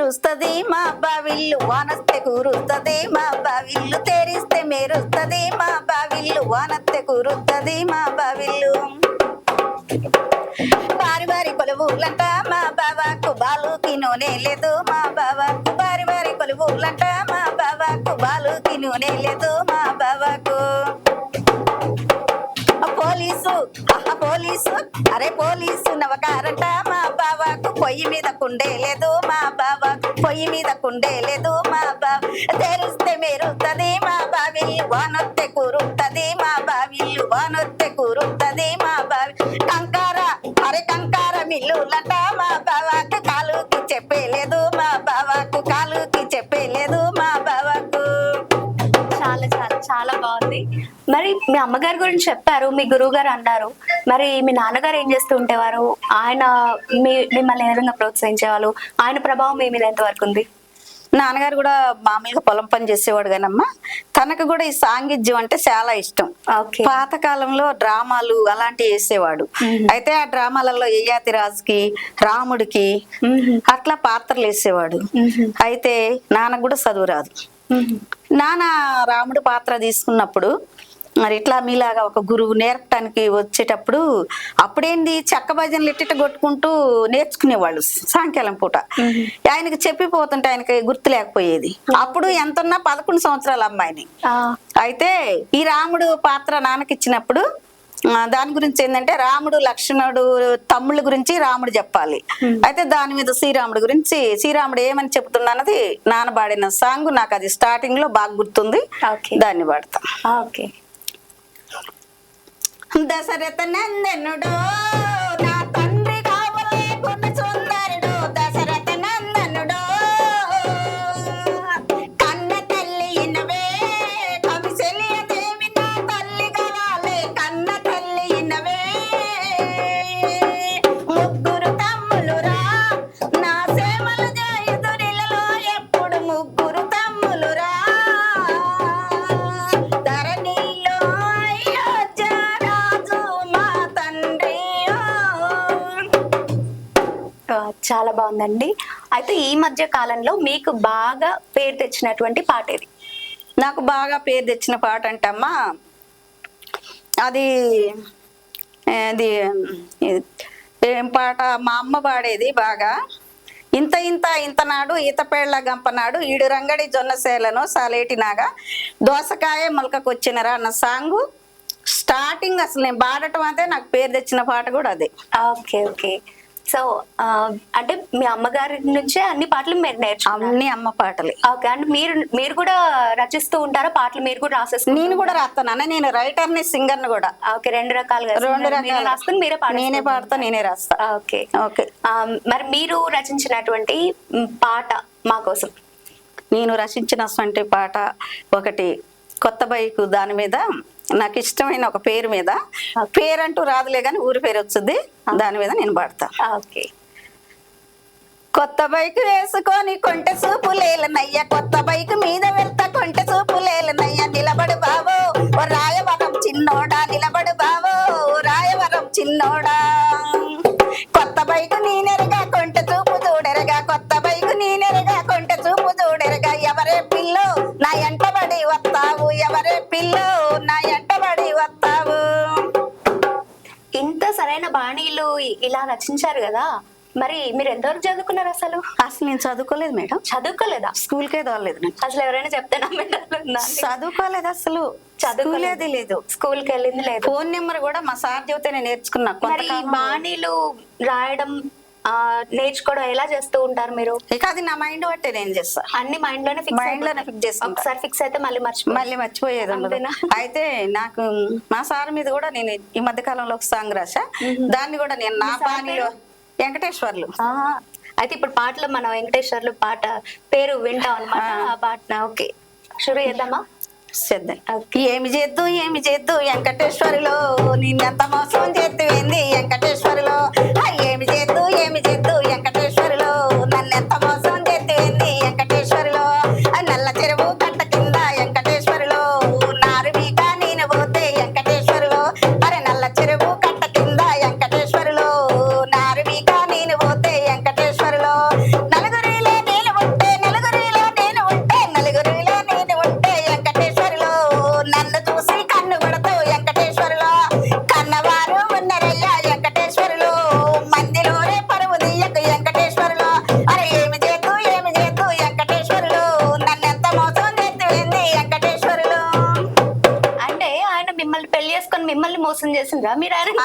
మెరుస్తది మా బావిల్లు వానస్తే కూరుస్తుంది మా బావిల్లు తెరిస్తే మెరుస్తుంది మా బావిల్లు వానస్తే కూరుస్తుంది మా బావిల్లు. బారి బారి కొలువులంట మా బాబాకు బాలుకి నూనె లేదు మా బాబాకు బారి బారి కొలువులంట మా బాబాకు బాలుకి నూనె లేదు మా బాబాకు పోలీసు పోలీసు. అరే పోలీసు నవకారంట మా బాబాకు పొయ్యి మీద కుండే లేదు మా బాబాకు పొయ్యి మీద కుండే లేదు మా బాబా తెరిస్తే మెరుగుతుంది మా బావి వానొత్తే కూరుతుంది మా బావిల్లు వానొత్తే కూరుతుంది మా బావి కంకార అరే కంకార మిల్లులంట మా మరి మీ అమ్మగారి గురించి చెప్పారు మీ గురువు గారు అన్నారు. మరి మీ నాన్నగారు ఏం చేస్తూ ఉండేవారు? ఆయన మీ మిమ్మల్ని ఏ విధంగా ప్రోత్సహించేవాళ్ళు? ఆయన ప్రభావం మీ మీద ఎంతవరకు ఉంది? నాన్నగారు కూడా మామూలుగా పొలం పని చేసేవాడు కానమ్మా. తనకు కూడా ఈ సాంగిత్యం అంటే చాలా ఇష్టం. ఓకే. పాతకాలంలో డ్రామాలు అలాంటివి వేసేవాడు అయితే ఆ డ్రామాలలో యయాతి రాజుకి రాముడికి అట్లా పాత్రలు వేసేవాడు. అయితే నాన్నకు కూడా చదువు రాదు. నాన్న రాముడు పాత్ర తీసుకున్నప్పుడు మరి ఇట్లా మీలాగా ఒక గురువు నేర్పడానికి వచ్చేటప్పుడు అప్పుడేంది చెక్క భజనలు ఇట్టిట కొట్టుకుంటూ నేర్చుకునేవాళ్ళు సాయంకాలం పూట. ఆయనకి చెప్పిపోతుంటే ఆయనకి గుర్తు లేకపోయేది. అప్పుడు ఎంతున్నా పదకొండు సంవత్సరాల అమ్మాయిని. అయితే ఈ రాముడు పాత్ర నాన్నకి ఇచ్చినప్పుడు ఆ, దాని గురించి ఏంటంటే రాముడు లక్ష్మణుడు తమ్ముళ్ళ గురించి రాముడు చెప్పాలి. అయితే దాని మీద శ్రీరాముడు గురించి శ్రీరాముడు ఏమని చెప్తున్నా అన్నది నాన్న పాడిన సాంగ్ నాకు అది స్టార్టింగ్లో బాగా గుర్తుంది. ఓకే. దాన్ని పాడతా. ఓకే. దశరథ నందనుడో. చాలా బాగుందండి. అయితే ఈ మధ్య కాలంలో మీకు బాగా పేరు తెచ్చినటువంటి పాట ఇది నాకు బాగా పేరు తెచ్చిన పాట అంటమ్మా. అది అది ఇది ఏం పాట? మా అమ్మ పాడేది బాగా. ఇంత ఇంత ఇంత నాడు ఈత పేళ్ళ గంపనాడు ఈడు రంగడి జొన్న సేలను సాలేటినాగా దోసకాయ మొలకకొచ్చినరా అన్న సాంగ్. స్టార్టింగ్ అసలు నేను పాడటం అదే నాకు పేరు తెచ్చిన పాట కూడా అదే. Okay okay. సో అంటే మీ అమ్మగారి నుంచే అన్ని పాటలు మీరు నేర్చుకున్నారు? అన్ని అమ్మ పాటలే. ఓకే. అంటే మీరు మీరు కూడా రచిస్తూ ఉంటారా? పాటలు మీరు కూడా రాసేసుకుంటారు నేను కూడా రాస్తాను నేను రైటర్ని సింగర్ని కూడా. ఓకే. రెండు రకాలుగా రెండు రకాల రాసుకుని మీరే పాడేసుకుంటారు. నేనే పాడతా నేనే రాస్తా. ఓకే. ఓకే. మరి మీరు రచించినటువంటి పాట మా కోసం. నేను రచించినటువంటి పాట ఒకటి కొత్త బైక్ దాని మీద నాకు ఇష్టమైన ఒక పేరు మీద. పేరంటూ రాదులే కానీ ఊరి పేరు వచ్చింది దాని మీద నేను పాడతా. ఓకే. కొత్త బైక్ వేసుకొని కొంటె సూపు లేలనయ్య. కొత్త బైక్ మీద వెళ్తా కొంటె సూపు లేలనయ్య. నిలబడు బావో ఓ రాయవరం చిన్నోడా. నిలబడు బావో ఓ రాయవరం చిన్నోడా. కొత్త బైక్ నేనెరగా కొంటె చూపు చూడెరగా. కొత్త బైక్ నేనెరగా కొంటె చూపు చూడెరగా. ఎవరే పిల్లో నా ఇంత సరైన బాణీలు ఇలా రచించారు కదా మరి మీరు ఎంతవరకు చదువుకున్నారు అసలు? అసలు నేను చదువుకోలేదు మేడం. చదువుకోలేదా? స్కూల్కే తోలేదు నేను. అసలు ఎవరైనా చెప్తే నమ్మేటట్లుందా చదువుకోలేదు అసలు. చదువుకోలేదు. లేదు స్కూల్కి వెళ్ళింది లేదు. ఫోన్ నెంబర్ కూడా మా సార్ చెబితే నేర్చుకున్నా. మరి ఈ కొంతకాలం బాణీలు రాయడం నేర్చుకోవడం ఎలా చేస్తూ ఉంటారు మీరు? ఇక అది నా మైండ్ బట్టే నేను చేస్తా. అన్ని మైండ్లోనే ఫిక్స్ Mind లోనే fix చేసుకుంటా. ఒకసారి ఫిక్స్ అయితే మళ్ళీ మర్చిపో మళ్ళీ మర్చిపోయేది? అయితే నాకు మా సార్ మీద కూడా నేను ఈ మధ్య కాలంలో ఒక సాంగ్ రాసా దాన్ని కూడా నేను నా పానీలో వెంకటేశ్వర్లు. అయితే ఇప్పుడు పాటలో మన వెంకటేశ్వర్లు పాట పేరు వింటాం అనమాట ఆ. పాట ఓకే. షురు చేద్దామా? చేద్దాం ఏమి చేద్దు ఏమి చేద్దు వెంకటేశ్వరిలో. నిన్నంత మోసం చేద్దువేంది వెంకటేశ్వరిలో? ఏమి చేద్దు ఏమి చేద్దు?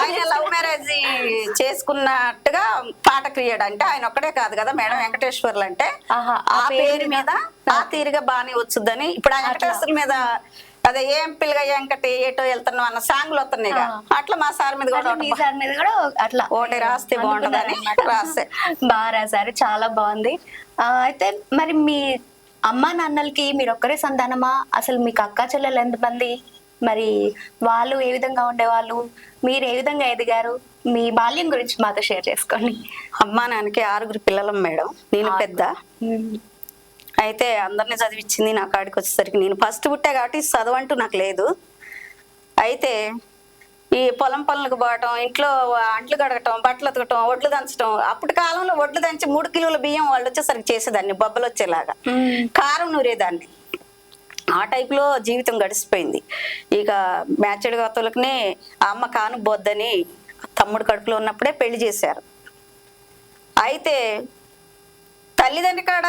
ఆయన లవ్ మ్యారేజ్ చేసుకున్నట్టుగా పాట క్రియేట్ అంటే ఆయన ఒక్కడే కాదు కదా మేడం వెంకటేశ్వర్లు అంటే. ఆ పేరు మీద ఆ తీరుగా బానే వచ్చుద్దని. ఇప్పుడు ఆ వెంకటేశ్వర మీద అదే ఏం పిల్లగా వెంకటి ఏటో వెళ్తున్నావు అన్న సాంగ్లు వస్తున్నాయి అట్లా మా సార్ మీద కూడా మీ సార్ మీద కూడా అట్లా. ఓటే రాస్తే బాగుంటుందని. రాస్తే. బాగా రాశారు చాలా బాగుంది. అయితే మరి మీ అమ్మా నాన్నలకి మీరు ఒక్కరే సంతానమా? అసలు మీకు అక్క చెల్లెలు ఎంతమంది? మరి వాళ్ళు ఏ విధంగా ఉండేవాళ్ళు? మీరు ఏ విధంగా ఎదిగారు? మీ బాల్యం గురించి మాతో షేర్ చేసుకోండి. అమ్మా నాన్నకి ఆరుగురు పిల్లలం మేడం. నేను పెద్ద. అయితే అందరిని చదివించింది నా కాడికి వచ్చేసరికి నేను ఫస్ట్ పుట్టా కాబట్టి చదవంటూ నాకు లేదు. అయితే ఈ పొలం పనులకు పోవటం ఇంట్లో అంట్లు కడగటం బట్టలు ఉతకటం ఒడ్లు దంచటం అప్పటి కాలంలో ఒడ్లు దంచి మూడు కిలోల బియ్యం వాళ్ళు వచ్చేసరికి చేసేదాన్ని బొబ్బలు వచ్చేలాగా. కారం నూరేదాన్ని. ఆ టైప్లో జీవితం గడిచిపోయింది. ఇక మ్యాచెడ్ గతలకునే ఆ అమ్మ కాను బొద్దని తమ్ముడు కడుపులో ఉన్నప్పుడే పెళ్ళి చేశారు. అయితే తల్లిదండ్రి కాడ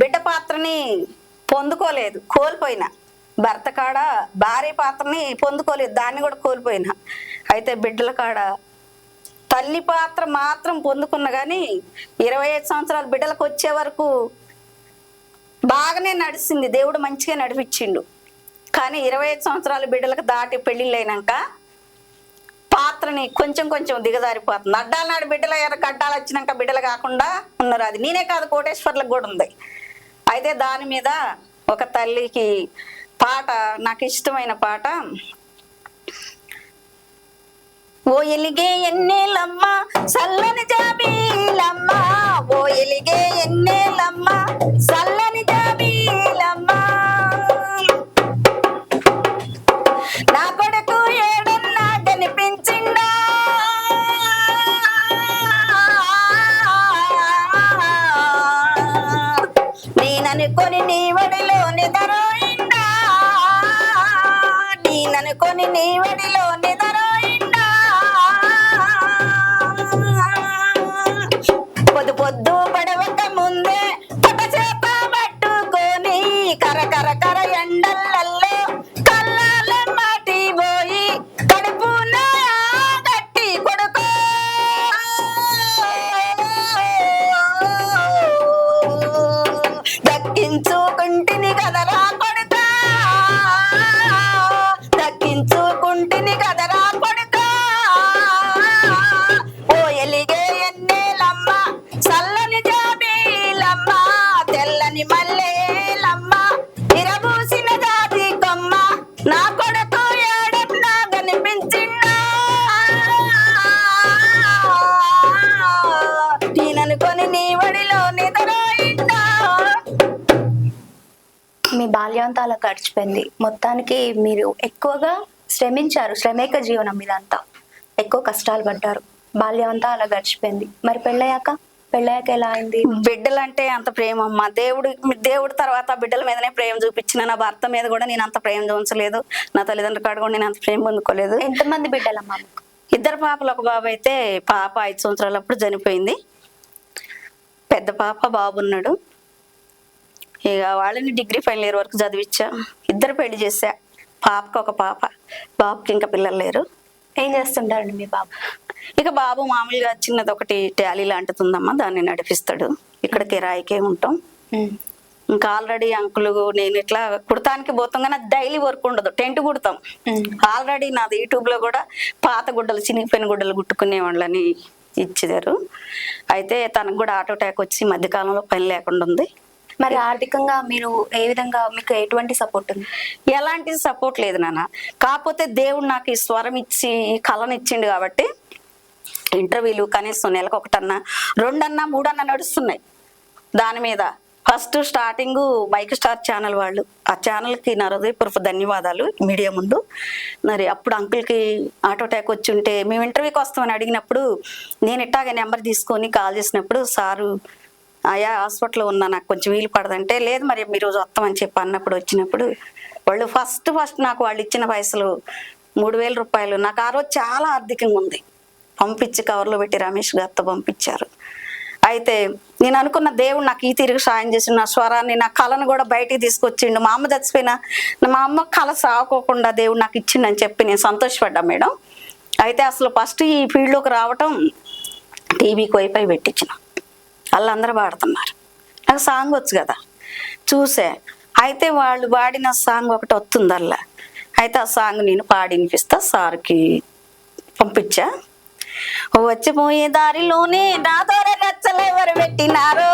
బిడ్డ పాత్రని పొందుకోలేదు కోల్పోయినా. భర్త కాడ భార్య పాత్రని పొందుకోలేదు దాన్ని కూడా కోల్పోయినా. అయితే బిడ్డల కాడ తల్లి పాత్ర మాత్రం పొందుకున్న కానీ ఇరవై ఐదు సంవత్సరాలు బిడ్డలకు వచ్చే వరకు బాగానే నడిచింది దేవుడు మంచిగా నడిపించిండు. కానీ ఇరవై ఐదు సంవత్సరాలు బిడ్డలకు దాటి పెళ్ళిళ్ళైనాక పాత్రని కొంచెం కొంచెం దిగజారిపోతుంది. అడ్డాల నాడు బిడ్డల ఎర్ర అడ్డాలు వచ్చినాక బిడ్డలు కాకుండా ఉన్నారు అది. నేనే కాదు కోటేశ్వర్లకు కూడా ఉంది. అయితే దాని మీద ఒక తల్లికి పాట నాకు ఇష్టమైన పాట. ఓ ఎలిగే ఎన్నేలమ్మ చల్లని జాబీలమ్మ. ఓ ఎలిగే ఎన్నేలమ్మ చల్లని బాల్యం అలా గడిచిపోయింది. మొత్తానికి మీరు ఎక్కువగా శ్రమించారు శ్రమేక జీవనం ఇదంతా. ఎక్కువ కష్టాలు పడ్డారు. బాల్యం అంతా అలా గడిచిపోయింది. మరి పెళ్ళయ్యాక? పెళ్ళయ్యాక ఎలా అయింది? బిడ్డలంటే అంత ప్రేమ అమ్మ. దేవుడు దేవుడు తర్వాత బిడ్డల మీదనే ప్రేమ చూపించిన నా భర్త మీద కూడా నేను అంత ప్రేమ చూపించలేదు. నా తల్లిదండ్రుల కాడ కూడా నేను అంత ప్రేమ పొందుకోలేదు. ఎంతమంది బిడ్డలమ్మా ఇద్దరు పాపలు. ఒక బాబు అయితే పాప ఐదు సంవత్సరాలప్పుడు చనిపోయింది. పెద్ద పాప బాబు ఉన్నాడు. ఇక వాళ్ళని డిగ్రీ ఫైనల్ ఇయర్ వరకు చదివించా ఇద్దరు పెళ్ళి చేశా. పాపకి ఒక పాప బాబుకి ఇంకా పిల్లలు లేరు. ఏం చేస్తుంటారండి మీ బాబు? ఇక బాబు మామూలుగా చిన్నది ఒకటి టాలీ లాంటిది ఉందమ్మా దాన్ని నడిపిస్తాడు. ఇక్కడ కిరాయికే ఉంటాం. ఇంకా ఆల్రెడీ అంకులు నేను ఇట్లా కుడతానికి పోతాం కానీ డైలీ వర్క్ ఉండదు టెంట్ కుడతాం. ఆల్రెడీ నాది యూట్యూబ్లో కూడా పాత గుడ్డలు చినిగిపోయిన గుడ్డలు కుట్టుకునే వాళ్ళని ఇచ్చారు అయితే తనకు కూడా ఆటో అటాక్ వచ్చి మధ్యకాలంలో పని లేకుండా ఉంది. మరి ఆర్థికంగా మీరు ఏ విధంగా మీకు ఎటువంటి సపోర్ట్ ఉంది? ఎలాంటి సపోర్ట్ లేదు నాన్న. కాకపోతే దేవుడు నాకు ఈ స్వరం ఇచ్చి ఈ కళను ఇచ్చిండు కాబట్టి ఇంటర్వ్యూలు కనీసం నెలకు ఒకటన్నా రెండన్నా మూడన్నా నడుస్తున్నాయి. దాని మీద first starting bike star channel వాళ్ళు ఆ ఛానల్కి నా హృదయపూర్వక ధన్యవాదాలు మీడియా ముందు. మరి అప్పుడు అంకుల్కి ఆటో అటాక్ వచ్చి ఉంటే మేము ఇంటర్వ్యూకి వస్తామని అడిగినప్పుడు నేను ఇట్టాగా నెంబర్ తీసుకొని కాల్ చేసినప్పుడు సారు ఆయా హాస్పిటల్లో ఉన్నా నాకు కొంచెం వీలు పడదంటే లేదు మరి మీరు రోజు వస్తామని చెప్పి అన్నప్పుడు వచ్చినప్పుడు వాళ్ళు ఫస్ట్ ఫస్ట్ నాకు వాళ్ళు ఇచ్చిన పైసలు మూడు వేల రూపాయలు. నాకు ఆ రోజు చాలా ఆర్థికంగా ఉంది. పంపించి కవర్లో పెట్టి రమేష్ గారితో పంపించారు. అయితే నేను అనుకున్న దేవుడు నాకు ఈ తిరిగి సాయం చేసి నా స్వరాన్ని నా కళను కూడా బయటికి తీసుకొచ్చిండు. మా అమ్మ చచ్చిపోయినా మా అమ్మ కళ సాగుకోకుండా దేవుడు నాకు ఇచ్చిండని చెప్పి నేను సంతోషపడ్డా మేడం. అయితే అసలు ఫస్ట్ ఈ ఫీల్డ్లోకి రావటం టీవీకి వైపై పెట్టించిన. వాళ్ళందరూ పాడుతున్నారు. నాకు సాంగ్ వచ్చు కదా. చూసే. అయితే వాళ్ళు పాడిన సాంగ్ ఒకటి వస్తుందల్లా అయితే ఆ సాంగ్ నేను పాడి వినిపిస్తా సార్కి పంపించా. వచ్చిపోయే దారిలోనే నా ద్వారా రచ్చలెవరు పెట్టినారు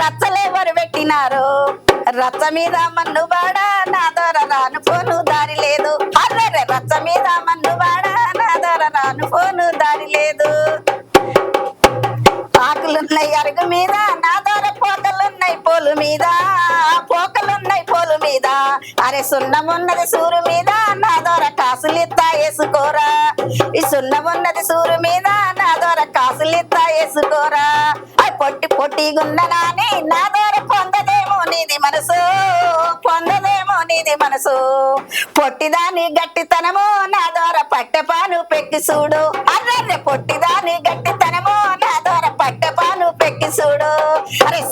రచ్చలెవరు పెట్టినారు. రచ్చ మీద మన్ను బాడా నా ద్వారా రాను పోను దారి లేదు. అర్రే రచ్చ మీద మన్ను బాడా నా ద్వారా రాను పోను దారి లేదు. ఉన్నాయి అరుగు మీద. నా ద్వారా పోకలున్నాయి పోలు మీద. పోకలున్నాయి పోలు మీద. అరే సున్నమున్నది సూరు మీద. నా ద్వారా కాసులిత్తా వేసుకోరా ఈ సున్నమున్నది సూరు మీద. నా ద్వారా కాసులిత్తా వేసుకోరా అవి పొట్టి పొట్టిగున్ననాని నా ద్వారా పొందదేమో నీది మనసు. పొందదేమో నీది మనసు. పొట్టిదాని గట్టితనము నా ద్వారా పట్టెపాను పెట్టి చూడు. అర్రే పొట్టిదాని గట్టితనం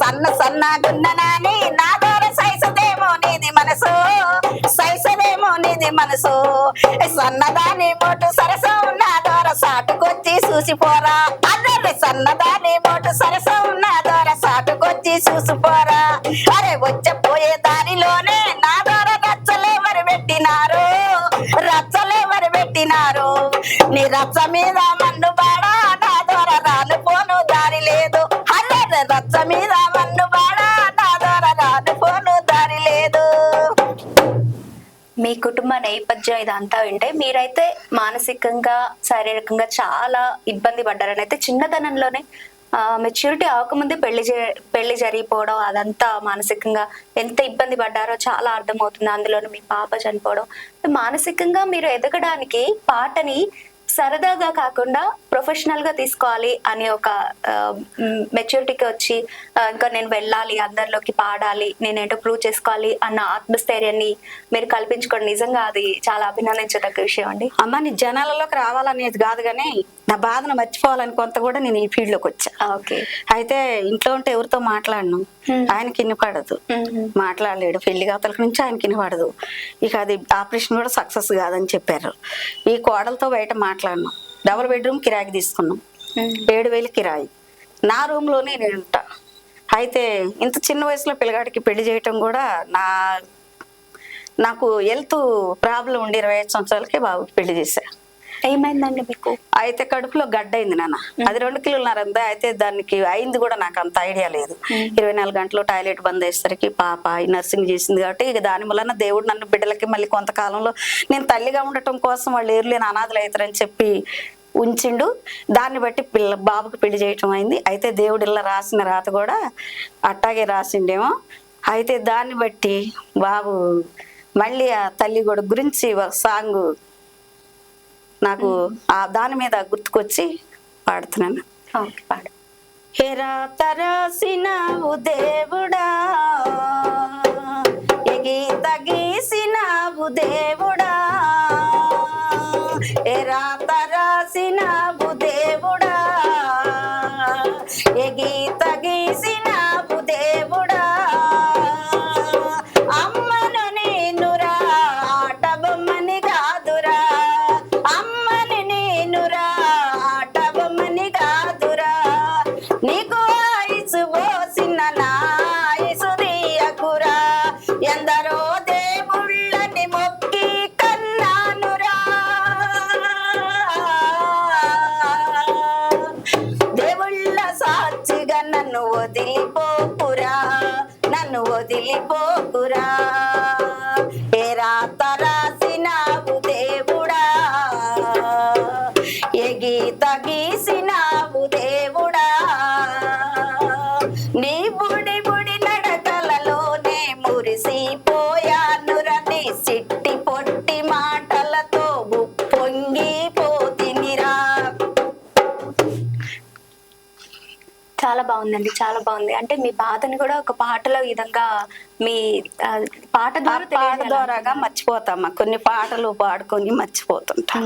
సన్న సన్న సన్నగున్ననాని నా ద్వారా సైసదేమో నీది మనసు. సైసదేమో నీది మనసు. సన్నదాని మోటు సరసం నా ద్వారా సాటుకొచ్చి చూసిపోరా. అదే సన్నదాని మోటు సరసం నా ద్వారా సాటుకొచ్చి చూసిపోరా. అరే వచ్చే పోయే దారిలోనే నా ద్వారా మరి పెట్టినారు. రచ్చలే మరి పెట్టినారు. నీ రచ్చ మీద మన ఇదంతా వింటే మీరైతే మానసికంగా శారీరకంగా చాలా ఇబ్బంది పడ్డారని అయితే చిన్నతనంలోనే మెచ్యూరిటీ అవ్వకముందే పెళ్ళి పెళ్ళి జరిగిపోవడం అదంతా మానసికంగా ఎంత ఇబ్బంది పడ్డారో చాలా అర్థమవుతుంది. అందులోనూ మీ పాప చనిపోవడం. మానసికంగా మీరు ఎదగడానికి పాటని సరదాగా కాకుండా ప్రొఫెషనల్గా తీసుకోవాలి అనే ఒక మెచ్యూరిటీకి వచ్చి ఇంకా నేను వెళ్ళాలి అందరిలోకి పాడాలి నేనేంటో ప్రూవ్ చేసుకోవాలి అన్న ఆత్మస్థైర్యాన్ని మీరు కల్పించుకోండి నిజంగా అది చాలా అభినందించదగ్గ విషయం అండి. అమ్మ నీ జనాలలోకి రావాలనేది కాదు కానీ నా బాధను మర్చిపోవాలని కొంత కూడా నేను ఈ ఫీల్డ్లోకి వచ్చా ఓకే. అయితే ఇంట్లో ఉంటే ఎవరితో మాట్లాడను? ఆయనకి ఇన్ని పడదు. మాట్లాడలేడు. పెళ్ళి గాతల నుంచి ఆయనకి ఇన్ని పడదు. ఇక అది ఆపరేషన్ కూడా సక్సెస్ కాదని చెప్పారు. ఈ కోడలతో బయట మాట్లాడను. డబుల్ బెడ్రూమ్ కిరాయికి తీసుకున్నాం. ఏడు వేలు కిరాయి. నా రూమ్లోనే నేను ఉంటా అయితే ఇంత చిన్న వయసులో పిల్లగాడికి పెళ్ళి చేయటం కూడా నా నాకు హెల్త్ ప్రాబ్లం ఉండి ఇరవై ఐదు సంవత్సరాలకే బాబుకి పెళ్ళి చేశా. ఏమైందండి మీకు? అయితే కడుపులో గడ్డ అయింది నాన్న అది రెండు కిలోన్నర అందా అయితే దానికి అయింది కూడా నాకు అంత ఐడియా లేదు. ఇరవై నాలుగు గంటలు టాయిలెట్ బంద్ అయ్యేసరికి పాప ఈ నర్సింగ్ చేసింది కాబట్టి ఇక దాని వలన దేవుడు నన్ను బిడ్డలకి మళ్ళీ కొంతకాలంలో నేను తల్లిగా ఉండటం కోసం వాళ్ళు ఏర్లేని అనాథలు అవుతారని చెప్పి ఉంచిండు. దాన్ని బట్టి పిల్ల బాబుకి పెళ్ళి చేయటం అయింది. అయితే దేవుడు ఇలా రాసిన రాత కూడా అట్టాగే రాసిండేమో. అయితే దాన్ని బట్టి బాబు మళ్ళీ ఆ తల్లి కూడా గురించి ఒక సాంగ్ నాకు ఆ దాని మీద గుర్తుకొచ్చి పాడుతున్నాను. పాడు. హెరా తరాసినావు దేవుడా ఎగీత గీసినావు దేవుడా. ఎరా తరాసినావు వదిలిపోకురా నన్ను వదిలిపోకురా. చాలా బాగుందండి చాలా బాగుంది. అంటే మీ బాధని కూడా ఒక పాటలో విధంగా మీ పాట ద్వారా పాట. ద్వారాగా మర్చిపోతామా కొన్ని పాటలు పాడుకొని మర్చిపోతుంటా.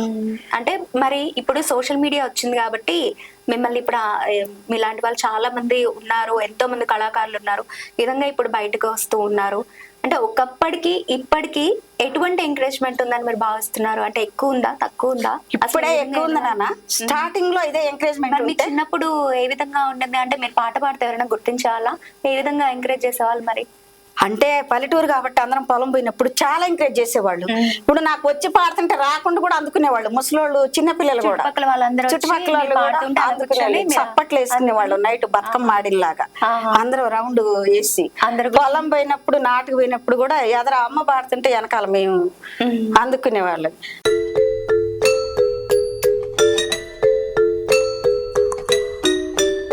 అంటే మరి ఇప్పుడు సోషల్ మీడియా వచ్చింది కాబట్టి మిమ్మల్ని ఇప్పుడు మీలాంటి వాళ్ళు చాలా మంది ఉన్నారు ఎంతో మంది కళాకారులు ఉన్నారు. విధంగా ఇప్పుడు బయటకు వస్తూ ఉన్నారు. అంటే ఒకప్పటికి ఇప్పటికి ఎటువంటి ఎంకరేజ్మెంట్ ఉందని మీరు భావిస్తున్నారు? అంటే ఎక్కువ ఉందా? తక్కువ ఉందా? ఇప్పుడే ఎక్కువ ఉంది నాన్న? స్టార్టింగ్లో ఇదే ఎంకరేజ్మెంట్ మరి మీ చిన్నప్పుడు ఏ విధంగా ఉండేది? అంటే మీరు పాట పాడితే ఎవరైనా గుర్తించాలా? ఏ విధంగా ఎంకరేజ్ చేసేవాళ్ళు మరి? అంటే పల్లెటూరు కాబట్టి అందరం పొలం పోయినప్పుడు చాలా ఎంకరేజ్ చేసేవాళ్ళు. ఇప్పుడు నాకు వచ్చి పాడుతుంటే రాకుండా కూడా అందుకునేవాళ్ళు. ముసలోళ్ళు చిన్న పిల్లలు కూడా. చుట్టుపక్కల వచ్చి చుట్టుపక్కల వాళ్ళు చప్పట్లు నైట్ బతుకమ్మ ఆడిల్లాగా ఆహా. అందరం రౌండ్ వేసి. అందరూ పొలం పోయినప్పుడు నాటుకు పోయినప్పుడు కూడా ఎదర అమ్మ పాడుతుంటే వెనకాల మేము మ్మ్. అందుకునేవాళ్ళం.